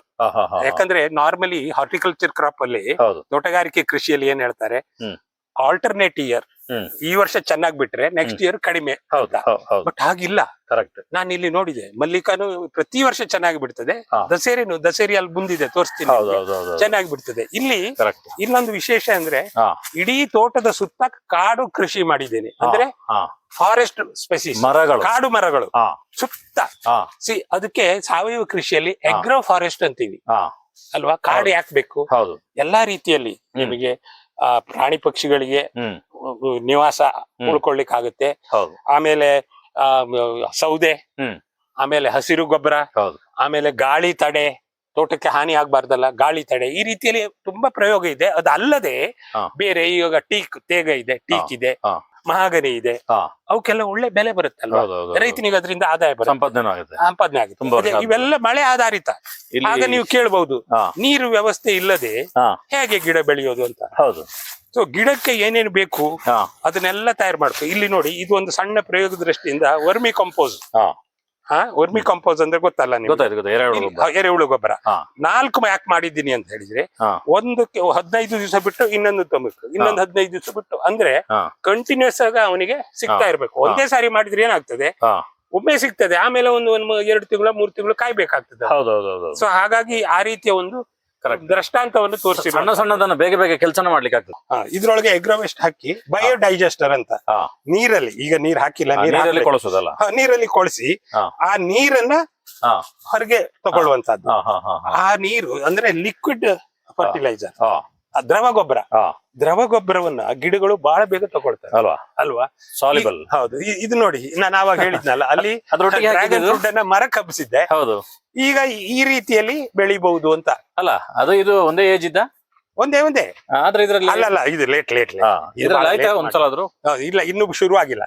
ಯಾಕಂದ್ರೆ ನಾರ್ಮಲಿ ಹಾರ್ಟಿಕಲ್ಚರ್ ಕ್ರಾಪ್ ಅಲ್ಲಿ ತೋಟಗಾರಿಕೆ ಕೃಷಿಯಲ್ಲಿ ಏನ್ ಹೇಳ್ತಾರೆ. ಆಲ್ಟರ್ನೇಟ್ ಇಯರ್ ಈ ವರ್ಷ ಚೆನ್ನಾಗಿ ಬಿಟ್ರೆ ನೆಕ್ಸ್ಟ್ ಇಯರ್ ಕಡಿಮೆ ಬಟ್ ಹಾಗಿಲ್ಲ. ಕರೆಕ್ಟ್ ನಾನು ಇಲ್ಲಿ ನೋಡಿದೆ ಮಲ್ಲಿಕಾನು ಪ್ರತಿ ವರ್ಷ ಚೆನ್ನಾಗಿ ಬಿಡ್ತದೆ. ದಸೇರಿನು ದಸೇರಿ ಅಲ್ಲಿ ಬಂದಿದೆ ತೋರಿಸ್ತೀನಿ ಚೆನ್ನಾಗಿ ಬಿಡ್ತದೆ. ಇಲ್ಲಿ ಇನ್ನೊಂದು ವಿಶೇಷ ಅಂದ್ರೆ ಇಡೀ ತೋಟದ ಸುತ್ತ ಕಾಡು ಕೃಷಿ ಮಾಡಿದ್ದೇನೆ. ಅಂದ್ರೆ ಫಾರೆಸ್ಟ್ ಸ್ಪೆಸಿಸ್ ಮರಗಳು. ಕಾಡು ಮರಗಳು. ಸುತ್ತ. ಸಿ ಅದಕ್ಕೆ ಸಾವಯವ ಕೃಷಿಯಲ್ಲಿ ಎಗ್ರೋ ಫಾರೆಸ್ಟ್ ಅಂತೀವಿ. ಅಲ್ವಾ? ಕಾಡು ಯಾಕೆ ಬೇಕು? ಹೌದು. ಎಲ್ಲಾ ರೀತಿಯಲ್ಲಿ ನಿಮಗೆ ಆ, ಪ್ರಾಣಿ ಪಕ್ಷಿಗಳಿಗೆ ನಿವಾಸ ಉಳ್ಕೊಳ್ಳಿಕ್ ಆಗುತ್ತೆ ಹೌದು. ಆಮೇಲೆ ಆ ಸೌದೆ. ಆಮೇಲೆ ಹಸಿರು ಗೊಬ್ಬರ. ಆಮೇಲೆ ಗಾಳಿ ತಡೆ. ತೋಟಕ್ಕೆ ಹಾನಿ ಆಗ್ಬಾರ್ದಲ್ಲ ಗಾಳಿ ತಡೆ. ಈ ರೀತಿಯಲ್ಲಿ ತುಂಬಾ ಪ್ರಯೋಗ ಇದೆ. ಅದಲ್ಲದೆ ಬೇರೆ ಇವಾಗ ಟೀಕ್ ತೇಗ ಇದೆ ಟೀಕ್ ಇದೆ. ಮಹಾಗನಿ ಇದೆ. ಅವಕ್ಕೆಲ್ಲ ಒಳ್ಳೆ ಬೆಲೆ ಬರುತ್ತಲ್ವಾ? ಹೌದು. ರೈತನಿಗೆ ಅದರಿಂದ ಆದಾಯ ಬರುತ್ತೆ. ಸಂಪಾದನೆ ಆಗುತ್ತೆ. ಸಂಪಾದನೆ ಆಗುತ್ತೆ. ಇವೆಲ್ಲ ಮಳೆ ಆಧಾರಿತ. ಆಗ ನೀವು ಕೇಳಬಹುದು ನೀರು ವ್ಯವಸ್ಥೆ ಇಲ್ಲದೆ ಹೇಗೆ ಗಿಡ ಬೆಳೆಯೋದು ಅಂತ? ಹೌದು. ಸೊ ಗಿಡಕ್ಕೆ ಏನೇನು ಬೇಕು ಅದನ್ನೆಲ್ಲ ತಯಾರು ಮಾಡ್ತೀವಿ. ಇಲ್ಲಿ ನೋಡಿ ಇದು ಒಂದು ಸಣ್ಣ ಪ್ರಯೋಗ ದೃಷ್ಟಿಯಿಂದ ವರ್ಮಿ ಕಂಪೋಸ್. ವರ್ಮಿ ಕಂಪೋಸ್ ಅಂದ್ರೆ ಗೊತ್ತಲ್ಲ ನಿಮ್ಗೆ? ಎರೆಹುಳು ಗೊಬ್ಬರ. ನಾಲ್ಕು ಯಾಕೆ ಮಾಡಿದ್ದೀನಿ ಅಂತ ಹೇಳಿದ್ರೆ ಒಂದಕ್ಕೆ ಹದಿನೈದು ದಿವಸ ಬಿಟ್ಟು ಇನ್ನೊಂದು ತೊಂಬತ್ತು ಇನ್ನೊಂದು ಹದಿನೈದು ದಿವಸ ಬಿಟ್ಟು. ಅಂದ್ರೆ ಕಂಟಿನ್ಯೂಸ್ ಆಗ ಅವನಿಗೆ ಸಿಗ್ತಾ. ಇರ್ಬೇಕು. ಒಂದೇ ಸಾರಿ ಮಾಡಿದ್ರೆ ಏನಾಗ್ತದೆ? ಒಮ್ಮೆ ಸಿಗ್ತದೆ. ಆಮೇಲೆ ಒಂದು ಒಂದು ಎರಡು ತಿಂಗಳ ಮೂರು ತಿಂಗಳು ಕಾಯ್ಬೇಕಾಗ್ತದೆ. ಹೌದು ಹೌದು ಹೌದು ಹೌದು. ಸೊ ಹಾಗಾಗಿ ಆ ರೀತಿಯ ಒಂದು ದೃಷ್ಟಾಂತವನ್ನು ತೋರಿಸಿ ಸಣ್ಣ ಸಣ್ಣದನ್ನ ಬೇಗ ಬೇಗ ಕೆಲಸನ ಮಾಡ್ಲಿಕ್ಕೆ ಆಗ್ತದೆ ಇದ್ರೊಳಗೆ ಎಗ್ರೋವೆಸ್ಟ್ ಹಾಕಿ ಬಯೋ ಡೈಜೆಸ್ಟರ್ ಅಂತ. ನೀರಲ್ಲಿ ಈಗ ನೀರ್ ಹಾಕಿಲ್ಲ ನೀರಲ್ಲಿ. ಕೊಳಸೋದಲ್ಲ? ನೀರಲ್ಲಿ ಕೊಳಿಸಿ ಆ ನೀರನ್ನ ಹೊರಗೆ ತಗೊಳ್ಳುವಂತದ್ದು ಆ ನೀರು ಅಂದ್ರೆ ಲಿಕ್ವಿಡ್ ಫರ್ಟಿಲೈಸರ್ ದ್ರವ ಗೊಬ್ಬರ ದ್ರವ ಗೊಬ್ಬರವನ್ನ ಗಿಡಗಳು ಬಹಳ ಬೇಗ ತಗೊಳ್ತಾರೆ ಅಲ್ವಾ? ಅಲ್ವಾ? ಸಾಲಿಬಲ್ ಹೌದು. ಇದು ನೋಡಿ ನಾನು ಆವಾಗ ಹೇಳಿದ್ನಲ್ಲ ಅಲ್ಲಿ ಅದ್ರೊಟ್ಟಿಗೆ ಡ್ರ್ಯಾಗನ್ ಹಾಕಿದ್ದು? ಫ್ರೂಟ್ ಅನ್ನ ಮರ ಕಬ್ಬಿಸಿದ್ದೆ ಹೌದು. ಈಗ ಈ ರೀತಿಯಲ್ಲಿ ಬೆಳಿಬಹುದು ಅಂತ. ಅಲ್ಲ ಅದು ಇದು ಒಂದೇ ಏಜ್ ಇದ್ದ? ಒಂದೇ ಒಂದೇ. ಆದ್ರೆ ಇದ್ರಲ್ಲಿ ಅಲ್ಲ ಇದು ಲೇಟ್ ಲೇಟ್ ಇದ್ರಲ್ಲಿ ಆಯ್ತಾ ಒಂದ್ಸಲ ಆದ್ರೂ? ಇಲ್ಲ ಇನ್ನು ಶುರು ಆಗಿಲ್ಲ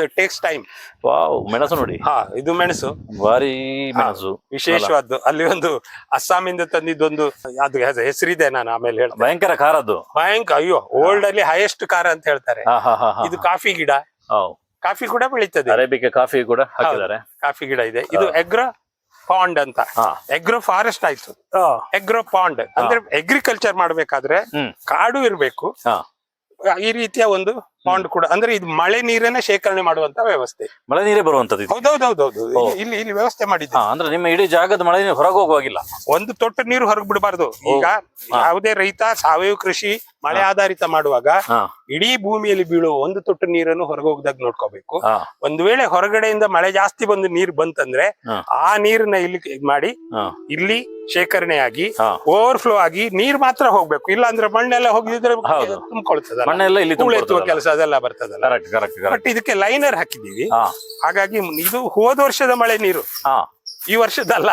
ಲೇಟ್ ಟೇಕ್ಸ್ ಟೈಮ್ ವಾವ್ ಮೆಣಸು ನೋಡಿ. ಹಾ ಇದು ಮೆಣಸು. ಭಾರಿ ಮೆಣಸು. ವಿಶೇಷವಾದ್ದು. ಅಲ್ಲಿ ಒಂದು ಅಸ್ಸಾಮಿಂದ ತಂದಿದ್ದೊಂದು ಅದು ಹೆಸ- ಹೆಸರಿದೆ ನಾನು ಆಮೇಲೆ ಹೇಳ್ತೇನೆ. ಭಯಂಕರ ಖಾರದ್ದು. ಭಯಂಕರ ಅಯ್ಯೋ ಓಲ್ಡ್ ಅಲ್ಲಿ ಹೈಯೆಸ್ಟ್ ಕಾರ ಅಂತ ಹೇಳ್ತಾರೆ. ಇದು ಕಾಫಿ ಗಿಡ. ಕಾಫಿ ಕೂಡ ಬೆಳೀತದೆ. ಅರೇಬಿಕ ಕಾಫಿ ಕೂಡ ಹಾಕಿದ್ದಾರೆ. ಕಾಫಿ ಗಿಡ ಇದೆ. ಇದು ಎಗ್ರೋ ಪಾಂಡ್ ಅಂತ. ಎಗ್ರೋ ಫಾರೆಸ್ಟ್ ಆಯ್ತು. Agro pond. ಅಂದ್ರೆ ಅಗ್ರಿಕಲ್ಚರ್ ಮಾಡ್ಬೇಕಾದ್ರೆ ಕಾಡು ಇರಬೇಕು. ಈ ರೀತಿಯ ಒಂದು ಪಾಂಡ್ ಕೂಡ. ಅಂದ್ರೆ ಇದು ಮಳೆ ನೀರನ್ನ ಶೇಖರಣೆ ಮಾಡುವಂತ ವ್ಯವಸ್ಥೆ. ಮಳೆ ನೀರೇ ಬರುವಂತದ್ದು ಇದು. ಹೌದೌದೌದೌದು ಇಲ್ಲಿ ಇಲ್ಲಿ ವ್ಯವಸ್ಥೆ ಮಾಡಿದ್ದೆ ಹಾ ಅಂದ್ರೆ ನಿಮ್ಮ ಇಡೀ ಜಾಗದ ಮಳೆ ನೀರು ಹೊರಗೆ ಹೋಗುವಾಗಿಲ್ಲ. ಒಂದು ತೊಟ್ಟು ನೀರು ಹೊರಗೆ ಬಿಡಬಾರ್ದು. ಈಗ ಯಾವುದೇ ರೈತ ಸಾವಯವ ಕೃಷಿ ಮಳೆ ಆಧಾರಿತ ಮಾಡುವಾಗ ಹಾ. ಇಡೀ ಭೂಮಿಯಲ್ಲಿ ಬೀಳುವ ಒಂದು ತೊಟ್ಟು ನೀರನ್ನು ಹೊರಗೆ ಹೋಗದಾಗ ನೋಡ್ಕೋಬೇಕು. ಹಾ. ಒಂದು ವೇಳೆ ಹೊರಗಡೆಯಿಂದ ಮಳೆ ಜಾಸ್ತಿ ಬಂದು ನೀರು ಬಂತಂದ್ರೆ ಹಾ. ಆ ನೀರನ್ನ ಇಲ್ಲಿ ಇದ್ ಮಾಡಿ ಹಾ. ಇಲ್ಲಿ ಶೇಖರಣೆಯಾಗಿ ಓವರ್ ಫ್ಲೋ ಆಗಿ ನೀರ್ ಮಾತ್ರ ಹೋಗ್ಬೇಕು. ಇಲ್ಲ ಅಂದ್ರೆ ಮಣ್ಣೆಲ್ಲ ಹೋಗಿದ್ರೆ ಹೌದು. ಮಣ್ಣೆಲ್ಲ ಇಲ್ಲಿ ಕೆಲಸ ಅದೆಲ್ಲ ಬರ್ತದಲ್ಲ. ಕರೆಕ್ಟ್ ಕರೆಕ್ಟ್ ಬಟ್ ಇದಕ್ಕೆ ಲೈನರ್ ಹಾಕಿದೀವಿ ಹಾ. ಹಾಗಾಗಿ ಇದು ಹೋದ ವರ್ಷದ ಮಳೆ ನೀರು. ಹಾ. ಈ ವರ್ಷದಲ್ಲ. ಅಲ್ಲ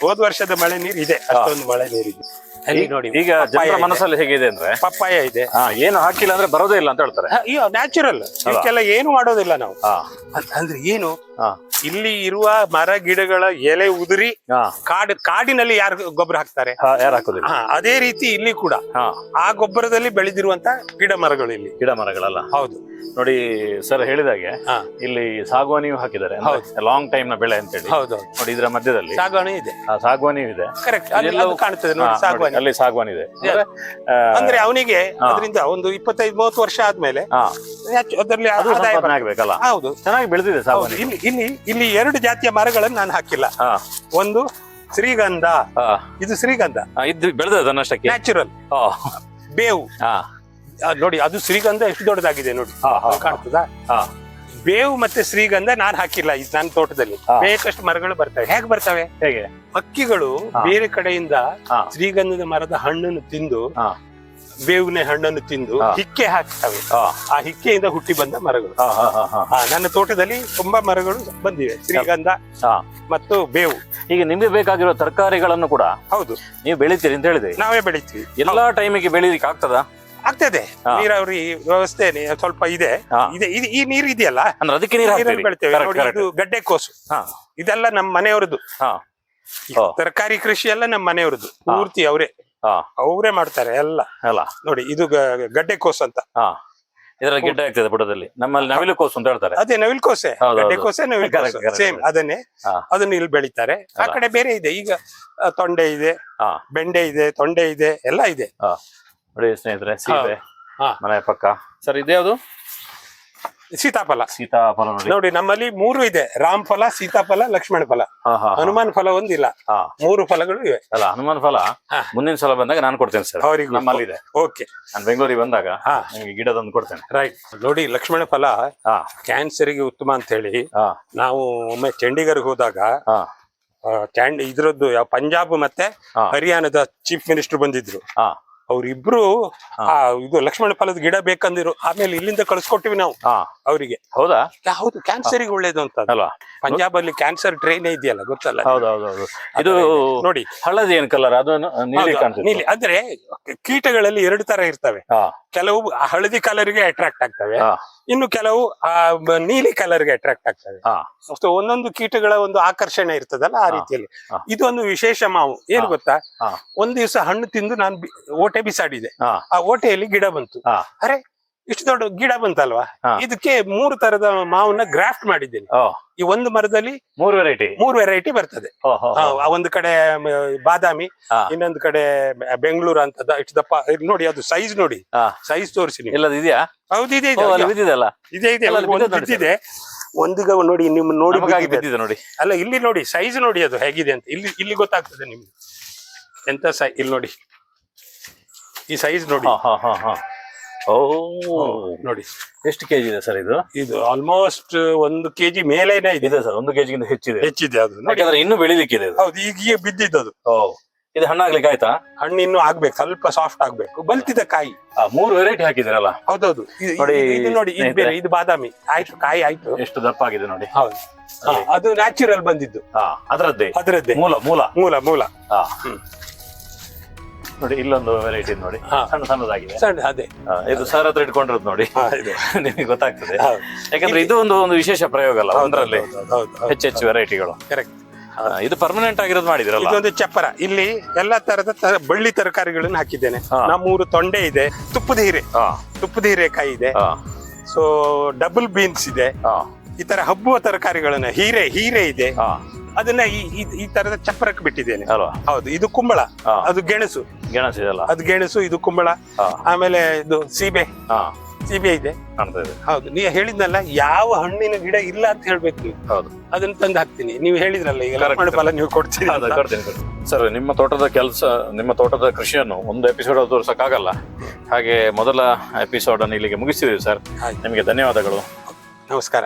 ಹೋದ ವರ್ಷದ ಮಳೆ ನೀರು ಇದೆ. ಅಷ್ಟೊಂದು ಮಳೆ ನೀರಿದೆ. ಅಲ್ಲಿ ನೋಡಿ ಈಗ ಜನರ ಮನಸ್ಸಲ್ಲಿ ಹೇಗಿದೆ ಅಂದ್ರೆ ಪಪ್ಪಾಯ ಇದೆ. ಹಾ ಏನು ಹಾಕಿಲ್ಲ ಅಂದ್ರೆ ಬರೋದೇ ಇಲ್ಲ ಅಂತ ಹೇಳ್ತಾರೆ. ಅಯ್ಯೋ ನ್ಯಾಚುರಲ್ ಇದಕ್ಕೆಲ್ಲ ಏನು ಮಾಡೋದಿಲ್ಲ ನಾವು. ಹಾ. ಅದ್- ಅಂದ್ರೆ ಏನು? ಹಾ. ಇಲ್ಲಿ ಇರುವ ಮರ ಗಿಡಗಳ ಎಲೆ ಉದುರಿ ಹಾ. ಕಾಡು ಕಾಡಿನಲ್ಲಿ ಯಾರು ಗೊಬ್ಬರ ಹಾಕ್ತಾರೆ? ಹಾ, ಯಾರು ಹಾಕೋದಿಲ್ಲ. ಹಾ ಅದೇ ರೀತಿ ಇಲ್ಲಿ ಕೂಡ. ಹಾ. ಆ ಗೊಬ್ಬರದಲ್ಲಿ ಬೆಳೆದಿರುವಂತ ಗಿಡ ಮರಗಳು ಇಲ್ಲಿ. ಗಿಡ ಮರಗಳಲ್ಲ? ಹೌದು. ನೋಡಿ ಸರ್ ಹೇಳಿದಾಗೆ ಹಾ. ಇಲ್ಲಿ ಸಾಗುವಾನಿಯು ಹಾಕಿದ್ದಾರೆ. ಲಾಂಗ್ ಟೈಮ್ನ ಬೆಳೆ ಅಂತೇಳಿ. ಹೌದು ನೋಡಿ ಇದರ ಮಧ್ಯದಲ್ಲಿ. ಸಾಗಣೆ ಇದೆ. ಆ, ಸಾಗುವಾನಿಯು ಇದೆ. ಕರೆಕ್ಟ್ ಕಾಣ್ತದೆ ಹಾ, ನೋಡಿ. ನೋಡಿ, ಅಲ್ಲಿ ಸಾಗವಾನ್ ಇದೆ ಅಂದ್ರೆ, ಆ, ಅಂದ್ರೆ ಅವನಿಗೆ ಅದರಿಂದ ಒಂದು ಇಪ್ಪತ್ತೈದು ಮೂವತ್ತು ವರ್ಷ ಆದ್ಮೇಲೆ ಹಾ, ಹೆಚ್ಚು ಅದರಲ್ಲಿ ಅದು ಆದಾಯ ಸಂಪಾದನೆ ಬರ್ತದೆ. ಆಗ್ಬೇಕಲ್ಲ. ಹೌದು. ಚೆನ್ನಾಗಿ ಬೆಳೆದಿದೆ ಹೌದು. ಸಾಗುವಾನಿ ಇಲ್ಲಿ ಇಲ್ಲಿ ಇಲ್ಲಿ ಎರಡು ಜಾತಿಯ ಮರಗಳನ್ನು ನಾನು ಹಾಕಿಲ್ಲ. ಹಾ. ಒಂದು ಶ್ರೀಗಂಧ ಹಾ, ಇದು ಶ್ರೀಗಂಧ. ಹಾ, ಇದು ಬೆಳೆದ ನಷ್ಟಕ್ಕೆ ನ್ಯಾಚುರಲ್ ಬೇವು. ಹಾ, ಆ, ನೋಡಿ ಅದು ಶ್ರೀಗಂಧ ಎಷ್ಟು ದೊಡ್ಡದಾಗಿದೆ ನೋಡಿ. ಕಾಣ್ತದಾ? ಹಾ. ಬೇವು ಮತ್ತೆ ಶ್ರೀಗಂಧ ನಾನ್ ಹಾಕಿಲ್ಲ ಇದು ನನ್ನ ತೋಟದಲ್ಲಿ ಹಾ. ಬೇಕಷ್ಟು ಮರಗಳು ಬರ್ತವೆ ಹೇಗೆ ಬರ್ತವೆ ಹೇಗೆ ಹಕ್ಕಿಗಳು ಹಾ. ಬೇರೆ ಕಡೆಯಿಂದ ಹಾ. ಶ್ರೀಗಂಧದ ಮರದ ಹಣ್ಣನ್ನು ತಿಂದು ಹಾ. ಬೇವಿನ ಹಣ್ಣನ್ನು ತಿಂದು ಹಾ. ಹಿಕ್ಕೆ ಹಾಕ್ತವೆ ಹಾ, ಆ ಹಿಕ್ಕೆಯಿಂದ ಹುಟ್ಟಿ ಬಂದ ಮರಗಳು ಹಾ, ಹಾ, ಹಾ, ಹಾ. ಆ, ನನ್ನ ತೋಟದಲ್ಲಿ ತುಂಬಾ ಮರಗಳು ಬಂದಿವೆ ಶ್ರೀಗಂಧ ಹಾ. ಮತ್ತು ಬೇವು ಈಗ ನಿಮಗೆ ಬೇಕಾಗಿರೋ ತರಕಾರಿಗಳನ್ನು ಕೂಡ ಹೌದು ನೀವು ಬೆಳಿತೀರಿ ಅಂತ ಹೇಳಿದ್ರಿ ನಾವೇ ಬೆಳಿತೀವಿ ಎಲ್ಲಾ ಟೈಮಿಗೆ ಬೆಳಿಲಿಕ್ಕೆ ಆಗ್ತದ ಆಗ್ತದೆ. ನೀರಾವರಿ ವ್ಯವಸ್ಥೆ ಸ್ವಲ್ಪ ಇದೆ. ಇದೆ ಇದು ಈ ನೀರು ಇದೆಯಲ್ಲ? ಅಂದ್ರೆ ಅದಕ್ಕೆ ನೀರು ಹಾಕ್ತೀರಿ ಬೆಳಿತೇವೆ. Correct, ನೋಡಿ correct. ಇದು ಗಡ್ಡೆ ಕೋಸು. ಹಾ, ಇದೆಲ್ಲ ನಮ್ಮ ಮನೆಯವ್ರದ್ದು. ಹಾ, ಓ. ತರಕಾರಿ ಕೃಷಿ ಎಲ್ಲ ನಮ್ಮ ಮನೆಯವ್ರದ್ದು. ಪೂರ್ತಿ ಅವರೇ. ಹಾ, ಅವರೇ ಮಾಡ್ತಾರೆ ಎಲ್ಲ. ಅಲ್ಲ ನೋಡಿ ಇದು ಗ- ಗಡ್ಡೆ ಕೋಸು ಅಂತ. ಹಾ. ಇದರ ಗಿಡ್ಡ ಆಗ್ತದೆ ಬುಡದಲ್ಲಿ ನಮ್ಮಲ್ಲಿ ನವಿಲು ಕೋಸು ಅಂತ ಹೇಳ್ತಾರೆ. ಅದೇ ನವಿಲ್ ಕೋಸೆ. ಹೌದು, ಗಡ್ಡೆ ಹೌದು. ಕೋಸೆ ನವಿಲ್ Correct, ಕೋಸೆ. correct, ಸೇಮ್ ಅದನ್ನೇ. ಹಾ. ಅದನ್ನ ಇಲ್ಲಿ ಬೆಳಿತಾರೆ. ಆ ಕಡೆ ಬೇರೆ ಇದೆ. ಈಗ ಆ, ತೊಂಡೆ ಇದೆ ಹಾ. ಬೆಂಡೆ ಇದೆ ತೊಂಡೆ ಇದೆ ಎಲ್ಲ ಇದೆ. ಹಾ. ನೋಡಿ ಸ್ನೇಹಿತರೆ ಸೀಬೆ ಹಾ. ಮನೆ ಪಕ್ಕ. ಸರ್ ಇದ್ಯಾವುದು ಸೀತಾಫಲ. ಸೀತಾಫಲ ನೋಡಿ. ನಮ್ಮಲ್ಲಿ ಮೂರು ಇದೆ. ರಾಮ್ ಫಲ ಸೀತಾಫಲ ಲಕ್ಷ್ಮಣ ಫಲ. ಹಾ ಹಾ ಹಾ. ಹನುಮಾನ್ ಫಲ ಒಂದಿಲ್ಲ. ಮೂರು ಫಲಗಳು ಇವೆ. ಅಲ್ಲ ಹನುಮಾನ್ ಫಲ. ಮುಂದಿನ ಸಲ ಬಂದಾಗ ನಾನು ಕೊಡ್ತೇನೆ ಸರ್. ಅವರಿಗೆ. ನಮ್ಮಲ್ಲಿ ಇದೆ ಓಕೆ. ನಾನು ಬೆಂಗಳೂರಿಗೆ ಬಂದಾಗ ಹಾ. ನಿಮಗೆ ಗಿಡ ತಂದು ಕೊಡ್ತೇನೆ. ರೈಟ್. ನೋಡಿ ಲಕ್ಷ್ಮಣ ಫಲ ಕ್ಯಾನ್ಸರ್ಗೆ ಉತ್ತಮ ಅಂತ ಹೇಳಿ ನಾವು ಒಮ್ಮೆ ಚಂಡೀಗರ್ಗೆ ಹೋದಾಗ ಇದ್ರದ್ದು ಯಾವ ಪಂಜಾಬ್ ಮತ್ತೆ ಹರಿಯಾಣದ ಚೀಫ್ ಮಿನಿಸ್ಟರ್ ಬಂದಿದ್ರು. ಹಾ. ಅವ್ರಿಬ್ರು ಆ ಇದು ಲಕ್ಷ್ಮಣ ಫಲದ ಗಿಡ ಬೇಕಂದಿರು ಆಮೇಲೆ ಇಲ್ಲಿಂದ ಕಳ್ಸ್ಕೊಟ್ಟಿವಿ ನಾವು. ಹಾ. ಅವರಿಗೆ. ಹೌದಾ? ಹೌದು ಕ್ಯಾನ್ಸರ್ ಒಳ್ಳೇದು ಅಂತ. ಅಲ್ವಾ? ಪಂಜಾಬ್ ಅಲ್ಲಿ ಕ್ಯಾನ್ಸರ್ ಟ್ರೈನ್ ಇದೆಯಲ್ಲ ಗೊತ್ತಲ್ಲ? ಇದು ನೋಡಿ. ಹಳದಿ ಏನ್ ಕಲರ್ ಅದು ನೀಲಿ ಅಂದ್ರೆ ಕೀಟಗಳಲ್ಲಿ ಎರಡು ತರ ಇರ್ತವೆ. ಕೆಲವು ಹಳದಿ ಕಲರ್ಗೆ ಅಟ್ರಾಕ್ಟ್ ಆಗ್ತವೆ. ಇನ್ನು ಕೆಲವು ನೀಲಿ ಕಲರ್ಗೆ ಅಟ್ರಾಕ್ಟ್ ಆಗ್ತವೆ. ಸೊ ಒಂದೊಂದು ಕೀಟಗಳ ಒಂದು ಆಕರ್ಷಣೆ ಇರ್ತದಲ್ಲ ಆ ರೀತಿಯಲ್ಲಿ. ಇದೊಂದು ವಿಶೇಷ ಮಾವು. ಏನ್ ಗೊತ್ತಾ. ಒಂದ್ ದಿವಸ ಹಣ್ಣು ತಿಂದು ನಾನು ಓಟೆ ಬಿಸಾಡಿದೆ. ಆ ಓಟೆಯಲ್ಲಿ ಗಿಡ ಬಂತು. ಅರೆ ಇಷ್ಟು ದೊಡ್ಡ ಗಿಡ ಬಂತಲ್ವಾ. ಇದಕ್ಕೆ ಮೂರು ತರದ ಮಾವನ್ನ ಗ್ರಾಫ್ಟ್ ಮಾಡಿದ್ದೀನಿ. ಈ ಒಂದು ಮರದಲ್ಲಿ ಮೂರು ವೆರೈಟಿ ಮೂರು ವೆರೈಟಿ ಬರ್ತದೆ. ಒಂದು ಕಡೆ ಬಾದಾಮಿ. ಇನ್ನೊಂದು ಕಡೆ ಬೆಂಗಳೂರು ಅಂತ ಇಷ್ಟು ದಪ್ಪ ನೋಡಿ ಅದು ಸೈಜ್ ನೋಡಿ. ಸೈಜ್ ತೋರಿಸಿ ಇದೆಯಾ? ಹೌದು ಇದೆ ಇದೆ. ಇದೆ ಒಂದಿಗ ನೋಡಿ ನಿಮ್ ನೋಡಿ ನೋಡಿ. ಅಲ್ಲ ಇಲ್ಲಿ ನೋಡಿ ಸೈಜ್ ನೋಡಿ ಅದು ಹೇಗಿದೆ ಅಂತ. ಇಲ್ಲಿ ಇಲ್ಲಿ ಗೊತ್ತಾಗ್ತದೆ ನಿಮ್ಗೆ. ಎಂತ ಸೈ ಇಲ್ಲಿ ನೋಡಿ. ಈ ಸೈಜ್ ನೋಡಿ. ಹಾ ಹಾ ಹಾ. ಓ ನೋಡಿ. ಎಷ್ಟು ಕೆಜಿ ಇದೆ ಸರ್ ಇದು? ಇದು ಆಲ್ಮೋಸ್ಟ್ ಒಂದು ಕೆಜಿ ಮೇಲೇನೆ ಇದೆ. ಇದೆ ಸರ್ ಒಂದು ಕೆಜಿಗಿಂತ ಹೆಚ್ಚಿದೆ. ಹೆಚ್ಚಿದೆ ಅದು. ಯಾಕಂದ್ರೆ ಇನ್ನೂ ಬೆಳಿಲಿಕ್ಕಿದೆ ಇದು. ಹೌದು ಈಗ ಈಗ ಅದು. ಓ ಇದು ಹಣ್ಣಾಗ್ಲಿಕ್ಕೆ ಆಯ್ತಾ? ಹಣ್ಣು ಇನ್ನು ಆಗ್ಬೇಕು ಸ್ವಲ್ಪ ಸಾಫ್ಟ್ ಆಗ್ಬೇಕು. ಬಲ್ತಿದ ಕಾಯಿ. ಆ, ಮೂರು ವೆರೈಟಿ ಹಾಕಿದಿರಲ್ಲ ಹೌದೌದು. ಇದು- ನೋಡಿ, ಇದು- ಇದು ನೋಡಿ ಇದು ಬೇರೆ ಇದು ಬಾದಾಮಿ. ಆಯ್ತು ಕಾಯಿ ಆಯ್ತು. ಎಷ್ಟು ದಪ್ಪ ಆಗಿದೆ ನೋಡಿ. ಹೌದು. ಹಾ, ಅದು ನ್ಯಾಚುರಲ್ ಬಂದಿದ್ದು. ಹಾ ಅದರದ್ದೇ. ಅದರದ್ದೇ. ಮೂಲ ಮೂಲ. ಮೂಲ ಮೂಲ. ಹಾ. ಹ್ಮ್. ನೋಡಿ ಇಲ್ಲೊಂದು ವೆರೈಟಿ ನೋಡಿ. ಸಣ್ಣ ಸಣ್ಣದಾಗಿದೆ. ಸಣ್ಣ ಅದೇ. ಇದು ಸರ್ ಹತ್ರ ಇಟ್ಕೊಂಡಿರೋದು ನೋಡಿ. ನಿಮಗೆ ಗೊತ್ತಾಗ್ತದೆ. ಹೌದು. ಯಾಕಂದ್ರೆ ಇದು ಒಂದು ಒಂದು ವಿಶೇಷ ಪ್ರಯೋಗ ಅಲ್ಲ ಒಂದರಲ್ಲಿ ಹೌದು. ಹೆಚ್ಚೆಚ್ಚು ವೆರೈಟಿಗಳು ಕರೆಕ್ಟ್ ಇದು ಪರ್ಮನೆಂಟ್ ಆಗಿರೋದು ಮಾಡಿದಿರಲ್ಲ? ಇದೊಂದು ಚಪ್ಪರ. ಇಲ್ಲಿ ಎಲ್ಲಾ ತರದ ಬಳ್ಳಿ ತರಕಾರಿಗಳನ್ನ ಹಾಕಿದ್ದೇನೆ. ಹಾ. ನಮ್ಮೂರು ತೊಂಡೆ ಇದೆ ತುಪ್ಪದ ಹೀರೆ. ಹಾ. ತುಪ್ಪದ ಹೀರೆಕಾಯಿ ಇದೆ. ಹಾ. ಸೊ ಡಬಲ್ ಬೀನ್ಸ್ ಇದೆ. ಹಾ. ಈ ತರ ಹಬ್ಬುವ ತರಕಾರಿಗಳನ್ನ ಹೀರೆ ಹೀರೆ ಇದೆ. ಹಾ. ಅದನ್ನ ಈ ಈ- ಈ ತರದ ಚಪ್ಪರಕ್ಕೆ ಬಿಟ್ಟಿದ್ದೇನೆ. ಅಲ್ವಾ? ಹೌದು ಇದು ಕುಂಬಳ. ಹಾ. ಅದು ಗೆಣಸು. ಗೆಣಸು ಇದೆಲ್ಲ ಅದು ಗೆಣಸು ಇದು ಕುಂಬಳ. ಹಾ. ಆಮೇಲೆ ಇದು ಸೀಬೆ. ಹಾ. ಸೀಬೆ ಇದೆ. ಕಾಣ್ತಾ ಇದೆ. ಹೌದು ನೀವು ಹೇಳಿದ್ನಲ್ಲ ಯಾವ ಹಣ್ಣಿನ ಗಿಡ ಇಲ್ಲ ಅಂತ ಹೇಳ್ಬೇಕು ನೀವು. ಹೌದು. ಅದನ್ನ ತಂದು ಹಾಕ್ತೀನಿ. ನೀವು ಹೇಳಿದ್ರಲ್ಲ ಈಗ Correct. ಲಕ್ಷ್ಮಣ ಫಲ ನೀವು ಕೊಡ್ತೀರಿ ಹೌದು, ಅಂತ. ಕೊಡ್ತೀನಿ, ಕೊಡ್ತೀನಿ. ಸರ್ ನಿಮ್ಮ ತೋಟದ ಕೆಲಸ ನಿಮ್ಮ ತೋಟದ ಕೃಷಿಯನ್ನು ಒಂದು ಎಪಿಸೋಡ್ ತೋರಿಸಕ್ಕಾಗಲ್ಲ. ಹಾಗೆ ಮೊದಲ ಎಪಿಸೋಡ್ ಅನ್ನು ಇಲ್ಲಿಗೆ ಮುಗಿಸ್ತೀವಿ ಸರ್. ಆಯ್ತು. ನಿಮಗೆ ಧನ್ಯವಾದಗಳು. ನಮಸ್ಕಾರ.